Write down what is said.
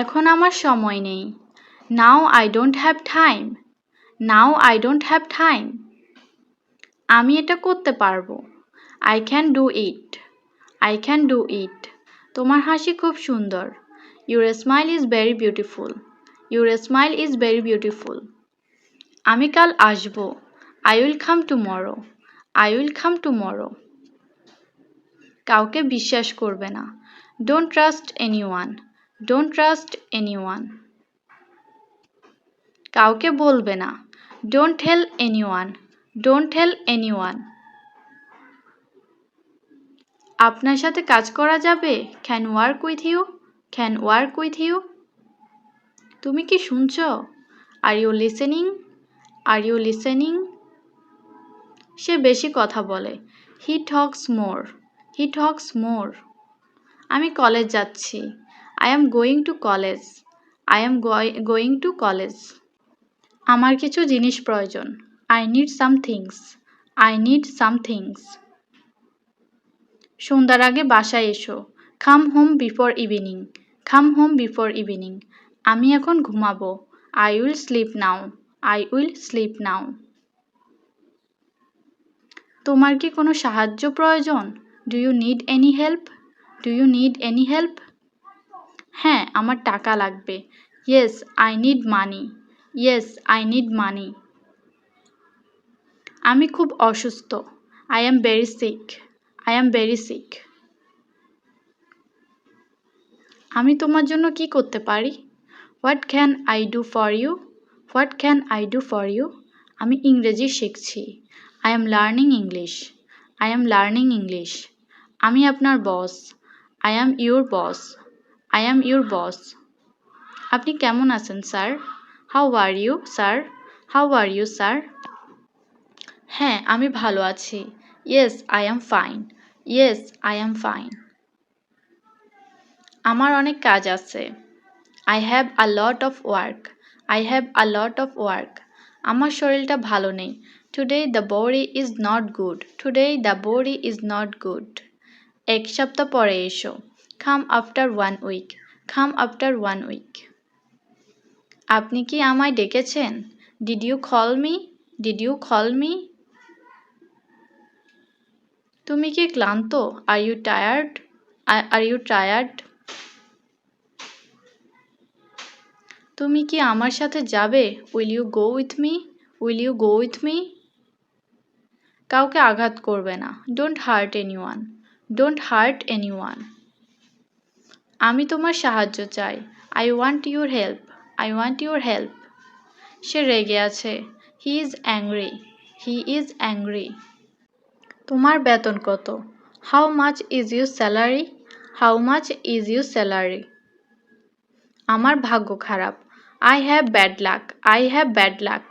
এখন আমার সময় নেই। Now I don't have time now I don't have time আমি এটা করতে পারব। I can do it I can do it তোমার হাসি খুব সুন্দর। Your smile is very beautiful your smile is very beautiful আমি কাল আসব। I will come tomorrow I will come tomorrow কাউকে বিশ্বাস করবে না। Don't trust anyone don't trust anyone কাউকে বলবে না। Don't tell anyone don't anyone আপনার সাথে কাজ করা যাবে? Can work with you can work with you তুমি কি শুনছ? Are you listening are you listening সে বেশি কথা বলে। হি টক্স মোর হি টক্স মোর আমি কলেজ যাচ্ছি। I am going to college I am going to college আমার কিছু জিনিস প্রয়োজন। I need some things I need some things সন্ধ্যার আগে বাসায় এসো। Come home before evening come home before evening আমি এখন ঘুমাবো। I will sleep now I will sleep now তোমার কি কোনো সাহায্য প্রয়োজন? Do you need any help do you need any help হ্যাঁ আমার টাকা লাগবে। Yes, I need money. Yes, I need money. আমি খুব অসুস্থ। I am very sick. I am very sick. আমি তোমার জন্য কি করতে পারি? What can I do for you? What can I do for you? আমি ইংরেজি শিখছি। I am learning English. I am learning English. আমি আপনার boss. I am your boss. I am your boss আপনি কেমন আছেন, sir? How are you sir? How are you sir? হ্যাঁ আমি ভালো আছি। Yes I am fine yes I am fine আমার অনেক কাজ আছে। I have a lot of work I have a lot of work আমার শরীরটা ভালো নেই। Today the body is not good today the body is not good এক সপ্তাহ পরে এসো। Come after one week come after one week আপনি কি আমায় ডেকেছেন? Did you call me did you call me তুমি কি ক্লান্ত? Are you tired are you tired তুমি কি আমার সাথে যাবে? Will you go with me will you go with me কাউকে আঘাত করবে না। Don't hurt anyone don't hurt anyone আমি তোমার সাহায্য চাই। I want your help I want your help সে রেগে আছে। He is angry he is angry তোমার বেতন কত? How much is your salary how much is your salary আমার ভাগ্য খারাপ। I have bad luck I have bad luck